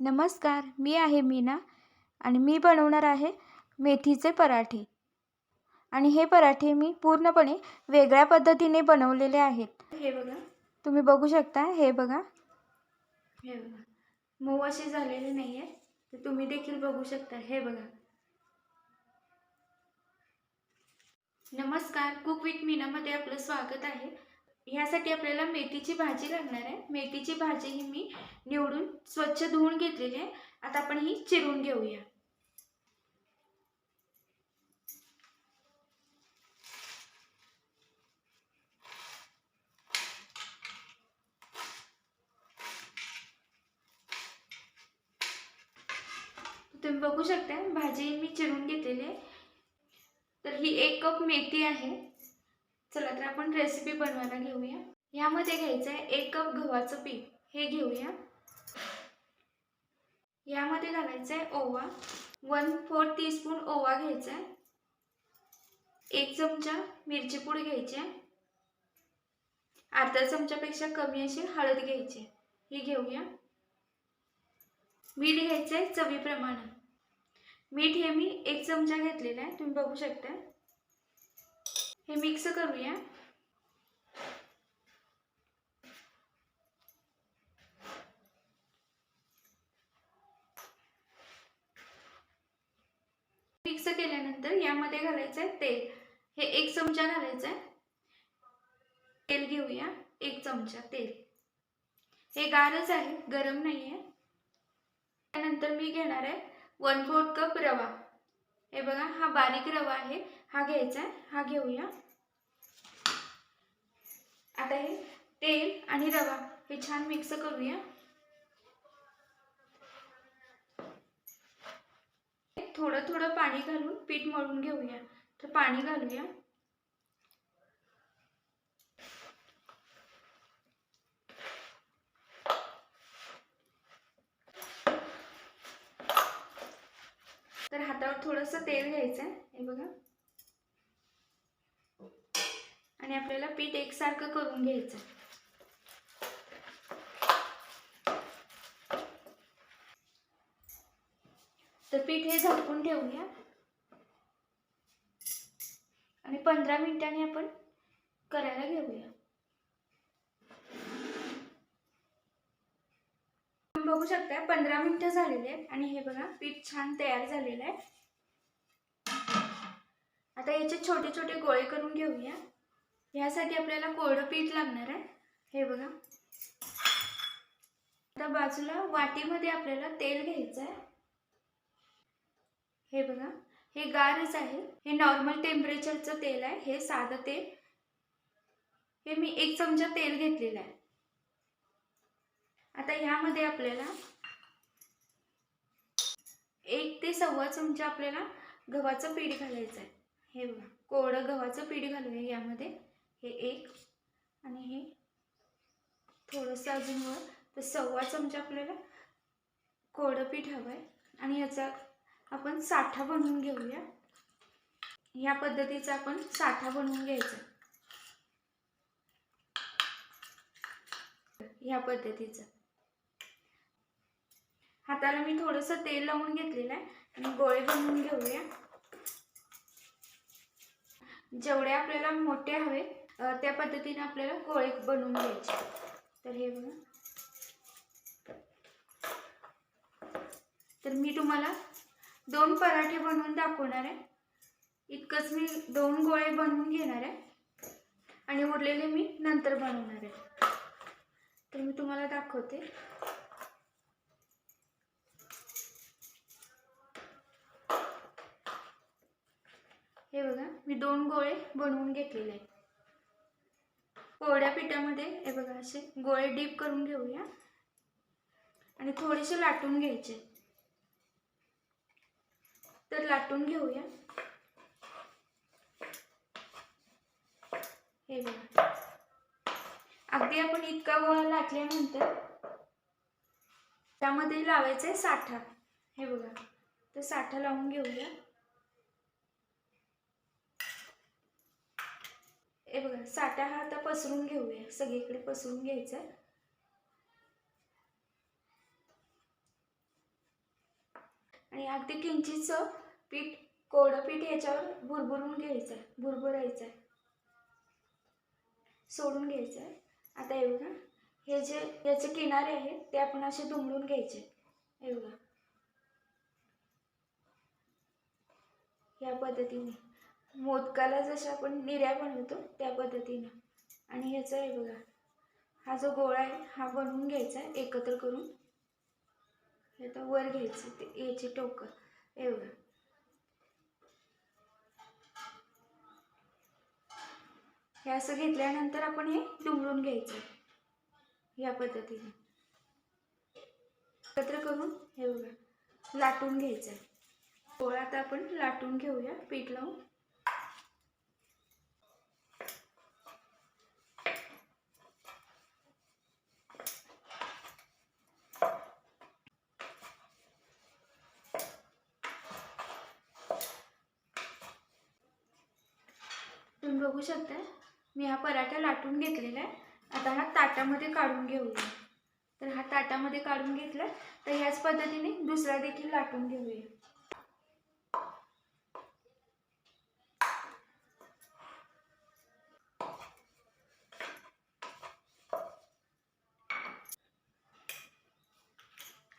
नमस्कार मी आहे मीना आणि मी बनवणार आहे मेथीचे पराठे. आणि हे पराठे मी पूर्णपणे वेगळ्या पद्धतीने बनवलेले आहेत. हे बघा. तुम्ही बघू शकता हे बघा. हे बघा. मऊ असे झालेले नाही आहे तर तुम्ही देखील बघू शकता. हे बघा. नमस्कार कुक विथ मीनामध्ये आपलं स्वागत आहे. ह्यासाठी आपल्याला मेथीची भाजी लागणार आहे. मेथीची भाजी ही मी निवडून स्वच्छ धुवून घेतलेली आहे. आता आपण ही चिरून घेऊया. तुम्ही बघू शकता भाजी मी चिरून घेतलेली आहे. तर ही एक कप मेथी आहे. चला तर आपण रेसिपी बनवायला घेऊया. यामध्ये घ्यायचं आहे एक कप गव्हाचं पीठ. हे घेऊया. यामध्ये घालायचं आहे ओवा. वन फोर टीस्पून ओवा घ्यायचा आहे एक चमचा मिरची पूड घ्यायची. आहे अर्धा चमच्यापेक्षा कमी अशी हळद घ्यायची. ही घेऊया. मीठ घ्यायचं आहे चवीप्रमाणे. मीठ हे मी एक चमचा घेतलेला आहे. तुम्ही बघू शकता हे मिक्स करूया. मिक्स केल्यानंतर यामध्ये घालायचं आहे तेल. हे एक चमचा घालायचं आहे तेल घेऊया एक चमचा तेल. हे गारच आहे गरम नाही आहे त्यानंतर मी घेणार आहे वन फोर्थ कप रवा. हे बघा हा बारीक रवा आहे. हा घ्यायचा आहे हा घेऊया आता हे तेल आणि रवा हे छान मिक्स करूया. थोडं थोडं पाणी घालून पीठ मळून घेऊया. तर पाणी घालूया. तर हातावर थोडंसं तेल घ्यायचं आहे हे बघा. आणि आपल्याला पीठ एकसारखं करून घ्यायचं. तर पीठ हे झाकून ठेवूया. आणि पंधरा मिनिटांनी आपण करायला घेऊया. बघू शकता पंधरा मिनिटं झालेले आहेत आणि हे बघा पीठ छान तयार झालेलं आहे. आता याचे छोटे छोटे गोळे करून घेऊया. यासाठी आपल्याला कोरडं पीठ लागणार आहे. हे बघा. आता बाजूला वाटीमध्ये आपल्याला तेल घ्यायचं आहे. हे बघा. हे गारच आहे. हे नॉर्मल टेम्परेचरचं तेल आहे. हे साधं तेल. हे मी एक चमचा तेल घेतलेलं आहे. आता ह्यामध्ये आपल्याला एक ते सव्वा चमचा आपल्याला गव्हाचं पीठ घालायचं आहे. हे बघा. कोरडं गव्हाचं पीठ घालूया यामध्ये. हे एक आणि हे थोडंसं अजून वर. तर सव्वा चमचा आपल्याला कोडं पीठ हवं आहे आणि याचा आपण साठा बनवून घेऊया. ह्या पद्धतीचा आपण साठा बनवून घ्यायचा. ह्या पद्धतीचं. हाताला मी थोडंसं तेल लावून घेतलेलं आहे. आणि गोळे बनवून घेऊया. जेवढे आपल्याला मोठे हवे त्या पद्धतीने आपल्याला गोळे बनवून घ्यायचे. तर हे बघा. तर मी तुम्हाला दोन पराठे बनवून दाखवणार आहे. इतकंच मी दोन गोळे बनवून घेणार आहे. आणि उरलेले मी नंतर बनवणार आहे. तर मी तुम्हाला दाखवते. हे बघा मी दोन गोळे बनवून घेतलेले आहेत. कोवड्या पिठामध्ये हे बघा असे गोळे डीप करून घेऊया. आणि थोडेसे लाटून घ्यायचे. तर लाटून घेऊया. हे बघा. अगदी आपण इतका गोळा लाटल्यानंतर त्यामध्ये लावायचं आहे साठा. हे बघा. तर साठा लावून घेऊया. हे बघा साठा हा आता पसरून घेऊया. सगळीकडे पसरून घ्यायचा. आणि अगदी किंचितचं पीठ कोरडं पीठ याच्यावर भुरभुरून घ्यायचं आहे भुरभुरायचं. आहे सोडून घ्यायचं. आहे आता हे बघा हे जे याचे किनारे आहेत ते आपण असे दुमडून घ्यायचे. हे बघा. या पद्धतीने. मोदकाला जसं आपण निर्या बनवतो त्या पद्धतीनं. आणि ह्याचं आहे बघा हा जो गोळा आहे हा बनवून घ्यायचा आहे एकत्र करून. हे आता वर घ्यायचं ते याची टोकं. हे बघा. हे असं घेतल्यानंतर आपण हे दुमडून घ्यायचं या पद्धतीने. एकत्र करून हे बघा लाटून घ्यायचं. आहे आता आपण लाटून घेऊया पीठ लावून. तुम्ही बघू शकता मी हा पराठा लाटून घेतलेला आहे. आता हा ताटामध्ये काढून घेऊया. तर हा ताटामध्ये काढून घेतला तर ह्याच पद्धतीने दुसरा देखील लाटून घेऊया.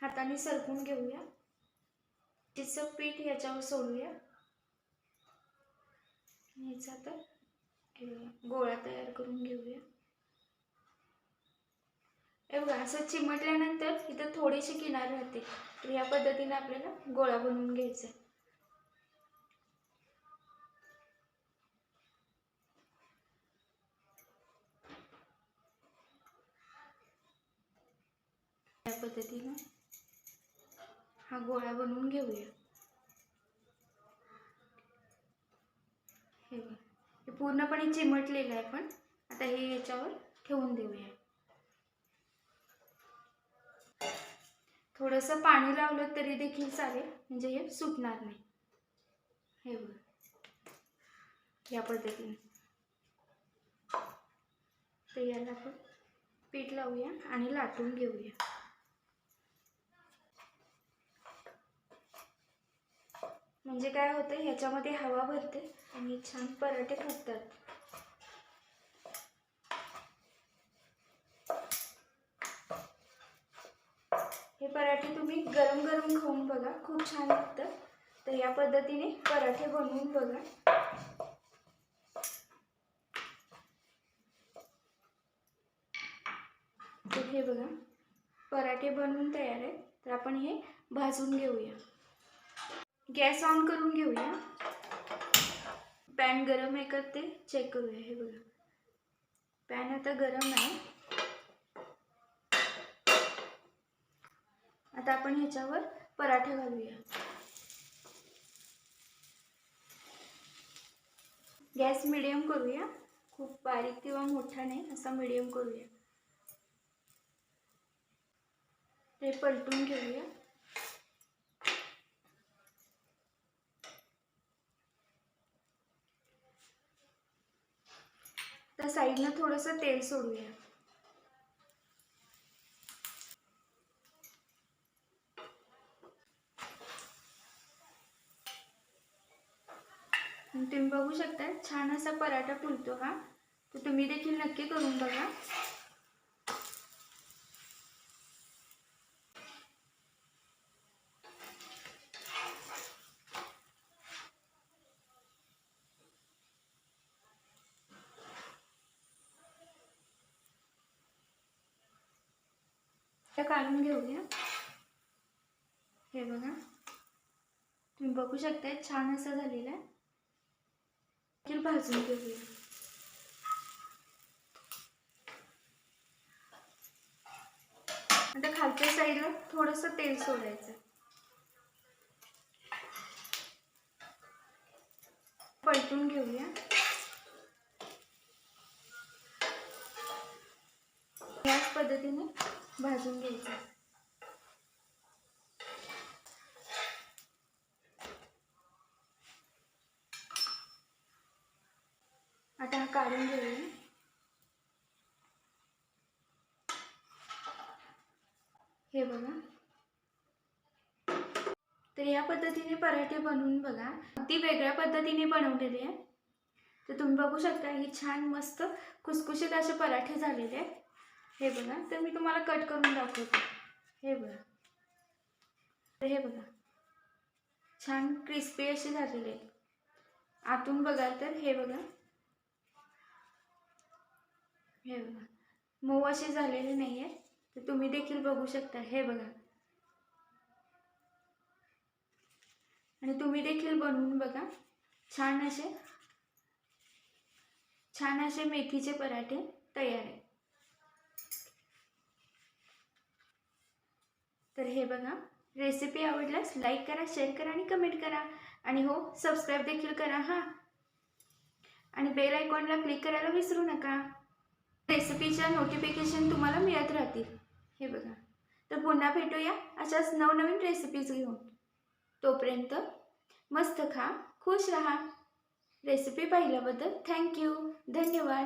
हाताने सरकून घेऊया. तिचं पीठ याच्यावर सोडूया. याचा तर गोळा तयार करून घेऊया. हे बघा असं चिमटल्यानंतर इथं थोडीशी किनार राहते तर या पद्धतीने आपल्याला गोळा बनवून घ्यायचा आहे. या पद्धतीनं हा गोळा बनवून घेऊया. हे बघा. पूर्णपणे चिमटलेलं आहे पण. आता हे याच्यावर ठेवून देऊया. थोडंसं पाणी लावलं तरी देखील चालेल म्हणजे हे सुटणार नाही. हे बघ. या पद्धतीने. तर याला आपण पीठ लावूया आणि लाटून घेऊया. म्हणजे काय होतं ह्याच्यामध्ये हवा भरते आणि छान पराठे फुटतात. हे पराठे तुम्ही गरम गरम खाऊन बघा खूप छान लागतं तर या पद्धतीने पराठे बनवून बघा. तर हे बघा पराठे बनवून तयार आहेत. तर आपण हे भाजून घेऊया. गॅस ऑन करून घेऊया. पॅन गरम आहे का ते चेक करूया. हे बघा. पॅन आता गरम आहे. आता आपण ह्याच्यावर पराठा घालूया. गॅस मिडियम करूया. खूप बारीक किंवा मोठा नाही असा मिडियम करूया. ते पलटून घेऊया. तर साईडनं थोडंसं तेल सोडूया. तुम्ही बघू शकता छान असा पराठा फुलतो हा. तर तुम्ही देखील नक्की करून बघा. त्या काढून घेऊया. हे बघा. तुम्ही बघू शकता छान असं झालेलं आहे. देखील भाजून घेऊया. आता खालच्या साईडला थोडंसं तेल सोडायचं. भाजून घ्यायचं आता हा काढून घेऊया हे बघा. तर या पद्धतीने पराठे बनवून बघा. अगदी वेगळ्या पद्धतीने बनवलेले आहे तर तुम्ही बघू शकता ही छान मस्त खुसखुशीत असे पराठे झालेले आहेत. हे बघा तर मी तुम्हाला कट करून दाखवते. हे बघा. तर हे बघा. छान क्रिस्पी असे झालेले आहेत आतून बघाल तर हे बघा. हे बघा. मऊ असे झालेले नाही आहे तर तुम्ही देखील बघू शकता. हे बघा. आणि तुम्ही देखील बनवून बघा. छान असे छान असे मेथीचे पराठे तयार आहे तर हे बघा रेसिपी आवडल्यास लाईक करा शेअर करा आणि कमेंट करा. आणि हो सबस्क्राईब देखील करा हां. आणि बेल आयकॉनला क्लिक करायला विसरू नका. रेसिपीच्या नोटिफिकेशन तुम्हाला मिळत राहतील. हे बघा. तर पुन्हा भेटूया अशाच नवनवीन रेसिपीज घेऊन. तोपर्यंत मस्त खा खुश रहा. रेसिपी पाहिल्याबद्दल थँक्यू धन्यवाद.